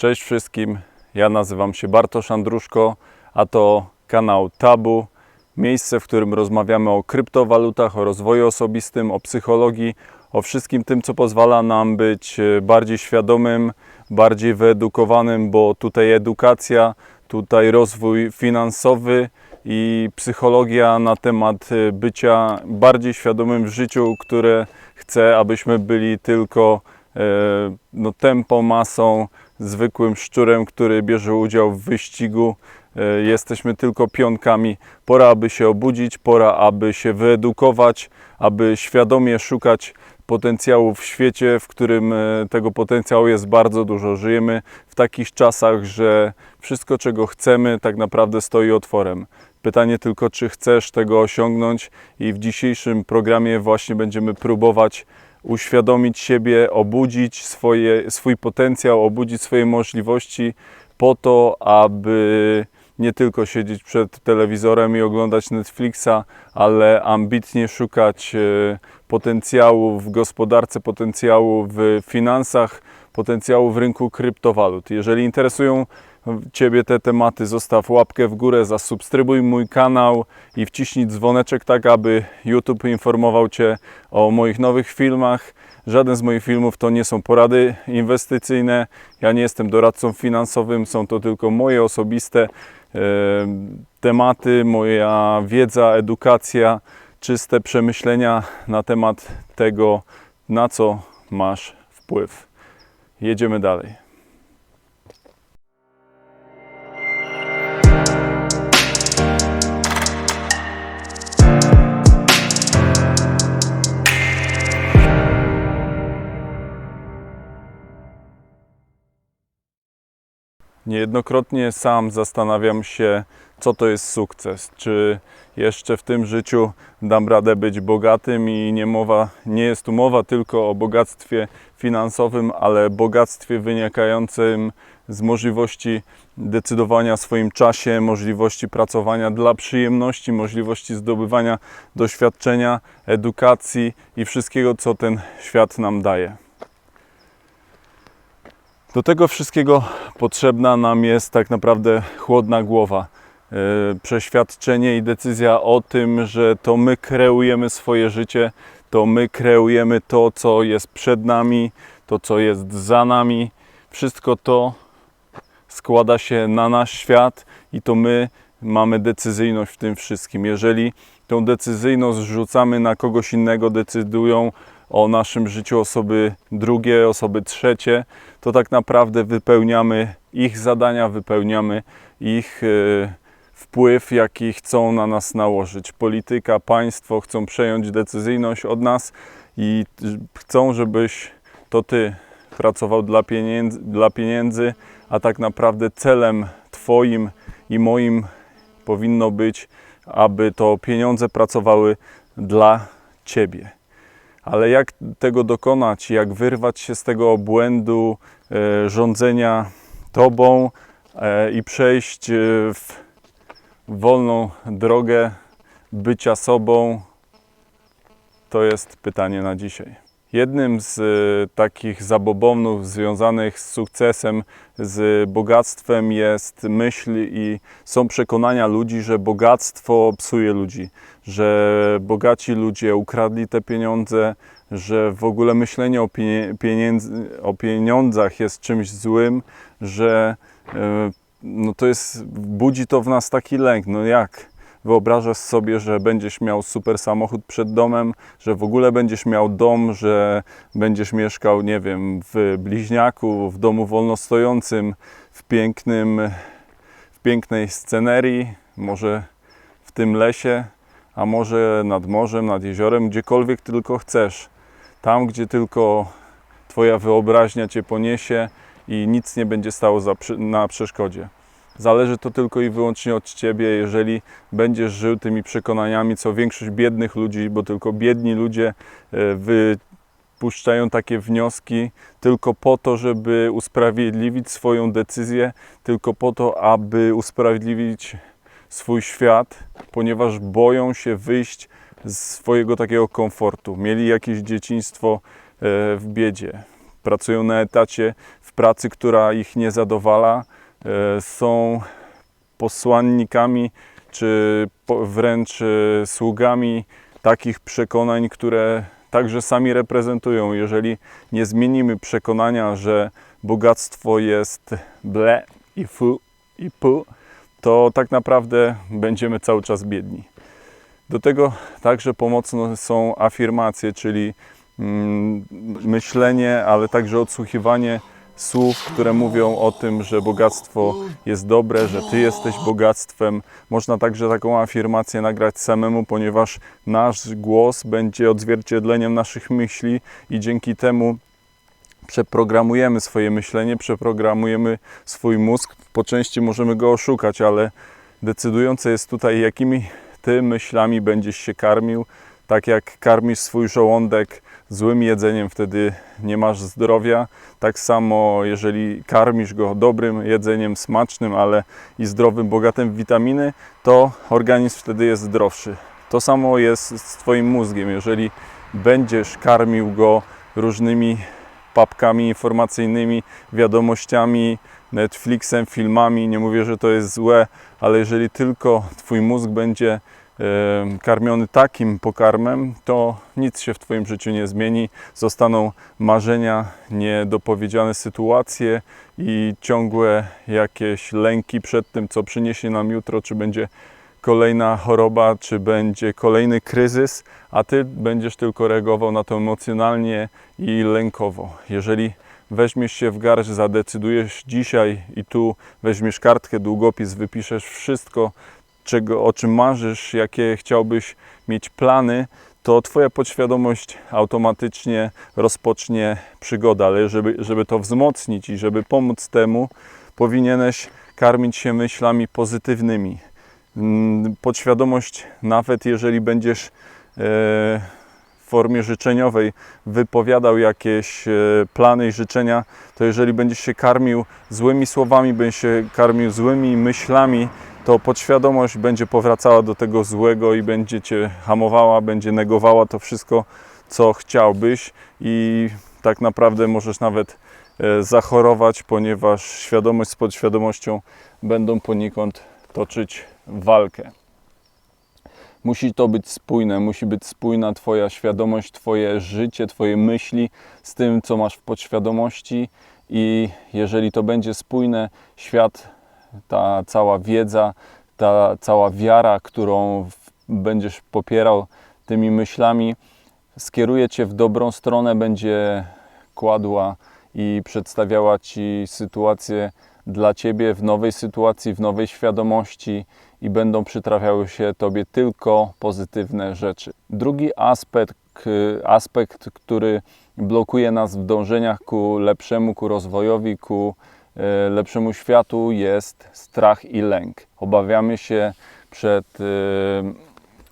Cześć wszystkim, ja nazywam się Bartosz Andruszko, a to kanał Tabu, miejsce, w którym rozmawiamy o kryptowalutach, o rozwoju osobistym, o psychologii, o wszystkim tym, co pozwala nam być e, bardziej świadomym, bardziej wyedukowanym, bo tutaj edukacja, tutaj rozwój finansowy i psychologia na temat e, bycia bardziej świadomym w życiu, które chce, abyśmy byli tylko e, no, tempo masą, zwykłym szczurem, który bierze udział w wyścigu. E, Jesteśmy tylko pionkami. Pora, aby się obudzić, pora, aby się wyedukować, aby świadomie szukać potencjału w świecie, w którym e, tego potencjału jest bardzo dużo. Żyjemy w takich czasach, że wszystko, czego chcemy, tak naprawdę stoi otworem. Pytanie tylko, czy chcesz tego osiągnąć, i w dzisiejszym programie właśnie będziemy próbować uświadomić siebie, obudzić swoje, swój potencjał, obudzić swoje możliwości po to, aby nie tylko siedzieć przed telewizorem i oglądać Netflixa, ale ambitnie szukać e, potencjału w gospodarce, potencjału w finansach, potencjału w rynku kryptowalut. Jeżeli interesują Ciebie te tematy, zostaw łapkę w górę, zasubskrybuj mój kanał i wciśnij dzwoneczek tak, aby YouTube informował Cię o moich nowych filmach. Żaden z moich filmów to nie są porady inwestycyjne. Ja nie jestem doradcą finansowym, są to tylko moje osobiste e, tematy, moja wiedza, edukacja, czyste przemyślenia na temat tego, na co masz wpływ. Jedziemy dalej. Niejednokrotnie sam zastanawiam się, co to jest sukces. Czy jeszcze w tym życiu dam radę być bogatym i nie, mowa, nie jest tu mowa tylko o bogactwie finansowym, ale bogactwie wynikającym z możliwości decydowania o swoim czasie, możliwości pracowania dla przyjemności, możliwości zdobywania doświadczenia, edukacji i wszystkiego, co ten świat nam daje. Do tego wszystkiego potrzebna nam jest tak naprawdę chłodna głowa. Yy, Przeświadczenie i decyzja o tym, że to my kreujemy swoje życie, to my kreujemy to, co jest przed nami, to, co jest za nami. Wszystko to składa się na nasz świat i to my mamy decyzyjność w tym wszystkim. Jeżeli tą decyzyjność zrzucamy na kogoś innego, decydują o naszym życiu osoby drugie, osoby trzecie, to tak naprawdę wypełniamy ich zadania, wypełniamy ich e, wpływ, jaki chcą na nas nałożyć. Polityka, państwo chcą przejąć decyzyjność od nas i chcą, żebyś to ty pracował dla pieniędzy, dla pieniędzy, a tak naprawdę celem Twoim i moim powinno być, aby to pieniądze pracowały dla Ciebie. Ale jak tego dokonać, jak wyrwać się z tego błędu e, rządzenia Tobą e, i przejść e, w wolną drogę bycia sobą, to jest pytanie na dzisiaj. Jednym z e, takich zabobonów związanych z sukcesem, z bogactwem jest myśl i są przekonania ludzi, że bogactwo psuje ludzi, że bogaci ludzie ukradli te pieniądze, że w ogóle myślenie o, pieniędzy, o pieniądzach jest czymś złym, że e, no to jest, budzi to w nas taki lęk. No jak? Wyobrażasz sobie, że będziesz miał super samochód przed domem, że w ogóle będziesz miał dom, że będziesz mieszkał, nie wiem, w bliźniaku, w domu wolnostojącym, w pięknym, w pięknej scenerii, może w tym lesie, a może nad morzem, nad jeziorem, gdziekolwiek tylko chcesz. Tam, gdzie tylko Twoja wyobraźnia Cię poniesie i nic nie będzie stało na przeszkodzie. Zależy to tylko i wyłącznie od Ciebie, jeżeli będziesz żył tymi przekonaniami, co większość biednych ludzi, bo tylko biedni ludzie e, wypuszczają takie wnioski tylko po to, żeby usprawiedliwić swoją decyzję, tylko po to, aby usprawiedliwić swój świat, ponieważ boją się wyjść z swojego takiego komfortu. Mieli jakieś dzieciństwo e, w biedzie, pracują na etacie w pracy, która ich nie zadowala, są posłannikami czy wręcz e, sługami takich przekonań, które także sami reprezentują. Jeżeli nie zmienimy przekonania, że bogactwo jest ble i fu i pu, to tak naprawdę będziemy cały czas biedni. Do tego także pomocne są afirmacje, czyli mm, myślenie, ale także odsłuchiwanie słów, które mówią o tym, że bogactwo jest dobre, że Ty jesteś bogactwem. Można także taką afirmację nagrać samemu, ponieważ nasz głos będzie odzwierciedleniem naszych myśli i dzięki temu przeprogramujemy swoje myślenie, przeprogramujemy swój mózg. Po części możemy go oszukać, ale decydujące jest tutaj, jakimi ty myślami będziesz się karmił. Tak jak karmisz swój żołądek złym jedzeniem, wtedy nie masz zdrowia. Tak samo, jeżeli karmisz go dobrym jedzeniem, smacznym, ale i zdrowym, bogatym w witaminy, to organizm wtedy jest zdrowszy. To samo jest z Twoim mózgiem. Jeżeli będziesz karmił go różnymi papkami informacyjnymi, wiadomościami, Netflixem, filmami. Nie mówię, że to jest złe, ale jeżeli tylko Twój mózg będzie karmiony takim pokarmem, to nic się w Twoim życiu nie zmieni. Zostaną marzenia, niedopowiedziane sytuacje i ciągłe jakieś lęki przed tym, co przyniesie nam jutro, czy będzie kolejna choroba, czy będzie kolejny kryzys, a ty będziesz tylko reagował na to emocjonalnie i lękowo. Jeżeli weźmiesz się w garść, zadecydujesz dzisiaj i tu weźmiesz kartkę, długopis, wypiszesz wszystko, czego, o czym marzysz, jakie chciałbyś mieć plany, to Twoja podświadomość automatycznie rozpocznie przygodę, ale żeby, żeby to wzmocnić i żeby pomóc temu, powinieneś karmić się myślami pozytywnymi. Mm, Podświadomość, nawet jeżeli będziesz e, w formie życzeniowej wypowiadał jakieś e, plany i życzenia, to jeżeli będziesz się karmił złymi słowami, będziesz się karmił złymi myślami, to podświadomość będzie powracała do tego złego i będzie cię hamowała, będzie negowała to wszystko, co chciałbyś i tak naprawdę możesz nawet e, zachorować, ponieważ świadomość z podświadomością będą poniekąd toczyć walkę. Musi to być spójne, musi być spójna Twoja świadomość, Twoje życie, Twoje myśli z tym, co masz w podświadomości, i jeżeli to będzie spójne, świat, ta cała wiedza, ta cała wiara, którą będziesz popierał tymi myślami, skieruje Cię w dobrą stronę, będzie kładła i przedstawiała Ci sytuację dla Ciebie w nowej sytuacji, w nowej świadomości i będą przytrafiały się Tobie tylko pozytywne rzeczy. Drugi aspekt, aspekt, który blokuje nas w dążeniach ku lepszemu, ku rozwojowi, ku lepszemu światu jest strach i lęk. Obawiamy się przed e,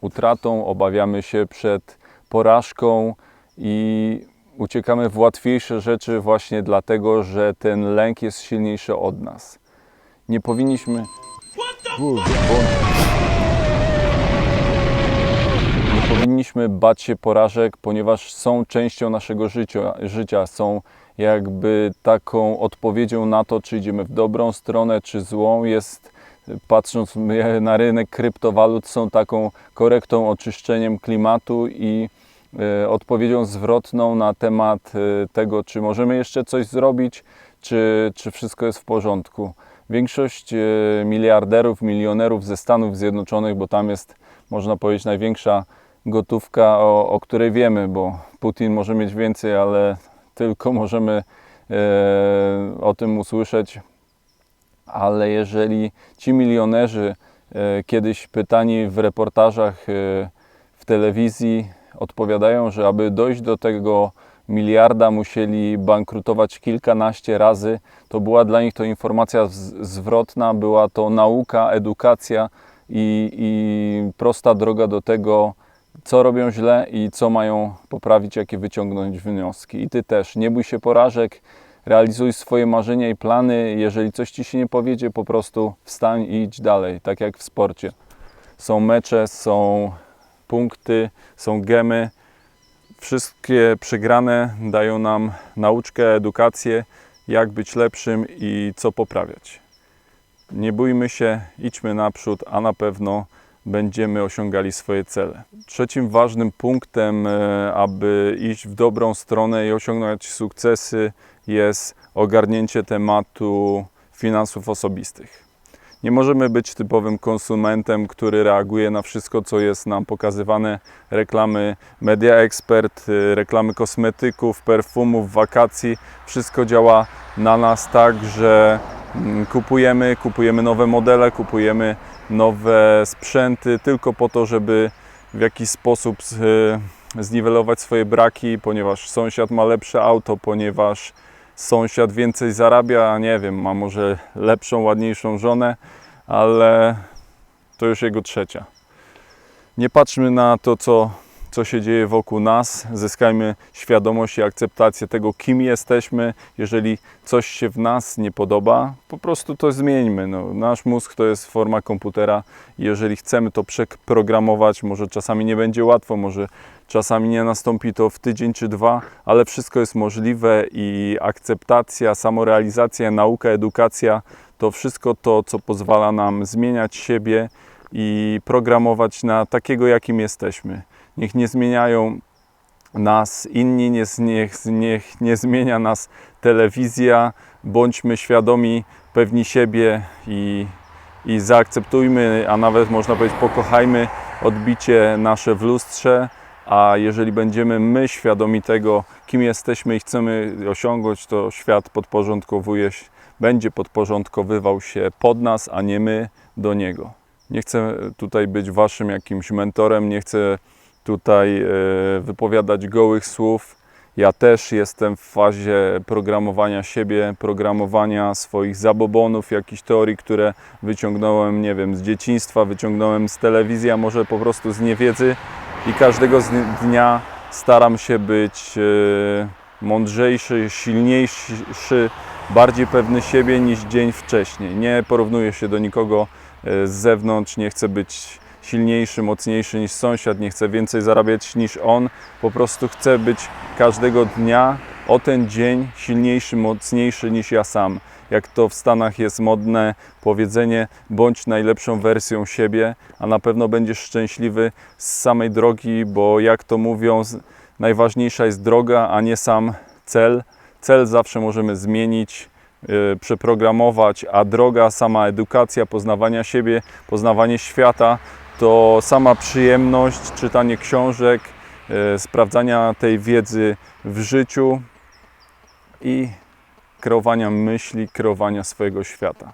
utratą, obawiamy się przed porażką i uciekamy w łatwiejsze rzeczy właśnie dlatego, że ten lęk jest silniejszy od nas. Nie powinniśmy. Nie powinniśmy bać się porażek, ponieważ są częścią naszego życia, życia są jakby taką odpowiedzią na to, czy idziemy w dobrą stronę, czy złą. Jest, patrząc na rynek kryptowalut, są taką korektą, oczyszczeniem klimatu i e, odpowiedzią zwrotną na temat e, tego, czy możemy jeszcze coś zrobić, czy, czy wszystko jest w porządku. Większość e, miliarderów, milionerów ze Stanów Zjednoczonych, bo tam jest, można powiedzieć, największa gotówka, o, o której wiemy, bo Putin może mieć więcej, ale tylko możemy e, o tym usłyszeć. Ale jeżeli ci milionerzy e, kiedyś pytani w reportażach e, w telewizji odpowiadają, że aby dojść do tego miliarda musieli bankrutować kilkanaście razy, to była dla nich to informacja zwrotna, była to nauka, edukacja i, i prosta droga do tego, co robią źle i co mają poprawić, jakie wyciągnąć wnioski. I ty też, nie bój się porażek, realizuj swoje marzenia i plany. Jeżeli coś ci się nie powiedzie, po prostu wstań i idź dalej, tak jak w sporcie. Są mecze, są punkty, są gemy. Wszystkie przegrane dają nam nauczkę, edukację jak być lepszym i co poprawiać. Nie bójmy się, idźmy naprzód, a na pewno będziemy osiągali swoje cele. Trzecim ważnym punktem, e, aby iść w dobrą stronę i osiągnąć sukcesy, jest ogarnięcie tematu finansów osobistych. Nie możemy być typowym konsumentem, który reaguje na wszystko, co jest nam pokazywane. Reklamy Media Expert, y, reklamy kosmetyków, perfumów, wakacji. Wszystko działa na nas tak, że mm, kupujemy, kupujemy nowe modele, kupujemy nowe sprzęty tylko po to, żeby w jakiś sposób z- zniwelować swoje braki, ponieważ sąsiad ma lepsze auto, ponieważ sąsiad więcej zarabia, nie wiem, ma może lepszą, ładniejszą żonę, ale to już jego trzecia. Nie patrzmy na to, co, co się dzieje wokół nas, zyskajmy świadomość i akceptację tego, kim jesteśmy. Jeżeli coś się w nas nie podoba, po prostu to zmieńmy. No, nasz mózg to jest forma komputera. Jeżeli chcemy to przeprogramować, może czasami nie będzie łatwo, może czasami nie nastąpi to w tydzień czy dwa, ale wszystko jest możliwe i akceptacja, samorealizacja, nauka, edukacja to wszystko to, co pozwala nam zmieniać siebie i programować na takiego, jakim jesteśmy. Niech nie zmieniają nas inni, nie, niech, niech nie zmienia nas telewizja. Bądźmy świadomi, pewni siebie i, i zaakceptujmy, a nawet można powiedzieć, pokochajmy odbicie nasze w lustrze. A jeżeli będziemy my świadomi tego, kim jesteśmy i chcemy osiągnąć, to świat podporządkowuje się, będzie podporządkowywał się pod nas, a nie my do niego. Nie chcę tutaj być waszym jakimś mentorem, nie chcę tutaj e, wypowiadać gołych słów. Ja też jestem w fazie programowania siebie, programowania swoich zabobonów, jakichś teorii, które wyciągnąłem, nie wiem, z dzieciństwa, wyciągnąłem z telewizji, a może po prostu z niewiedzy i każdego dnia staram się być e, mądrzejszy, silniejszy, bardziej pewny siebie niż dzień wcześniej. Nie porównuję się do nikogo e, z zewnątrz, nie chcę być silniejszy, mocniejszy niż sąsiad, nie chcę więcej zarabiać niż on. Po prostu chcę być każdego dnia o ten dzień silniejszy, mocniejszy niż ja sam. Jak to w Stanach jest modne powiedzenie, bądź najlepszą wersją siebie, a na pewno będziesz szczęśliwy z samej drogi, bo jak to mówią, najważniejsza jest droga, a nie sam cel. Cel zawsze możemy zmienić, yy, przeprogramować, a droga, sama edukacja, poznawania siebie, poznawanie świata to sama przyjemność, czytanie książek, yy, sprawdzania tej wiedzy w życiu i kreowania myśli, kreowania swojego świata.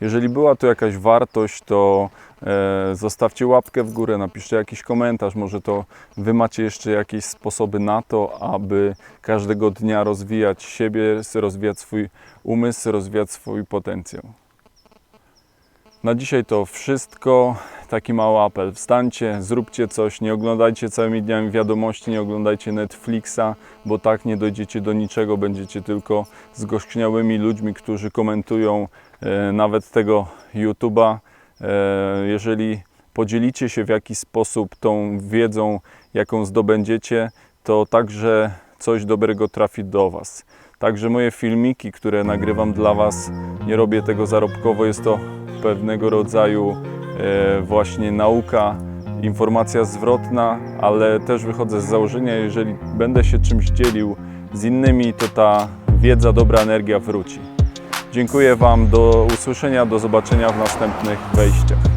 Jeżeli była to jakaś wartość, to e, zostawcie łapkę w górę, napiszcie jakiś komentarz. Może to Wy macie jeszcze jakieś sposoby na to, aby każdego dnia rozwijać siebie, rozwijać swój umysł, rozwijać swój potencjał. Na dzisiaj to wszystko. Taki mały apel. Wstańcie, zróbcie coś, nie oglądajcie całymi dniami wiadomości, nie oglądajcie Netflixa, bo tak nie dojdziecie do niczego. Będziecie tylko zgorzkniałymi ludźmi, którzy komentują e, nawet tego YouTube'a. E, jeżeli podzielicie się w jakiś sposób tą wiedzą, jaką zdobędziecie, to także coś dobrego trafi do Was. Także moje filmiki, które nagrywam dla Was, nie robię tego zarobkowo, jest to pewnego rodzaju e, właśnie nauka, informacja zwrotna, ale też wychodzę z założenia, jeżeli będę się czymś dzielił z innymi, to ta wiedza, dobra energia wróci. Dziękuję Wam, do usłyszenia, do zobaczenia w następnych wejściach.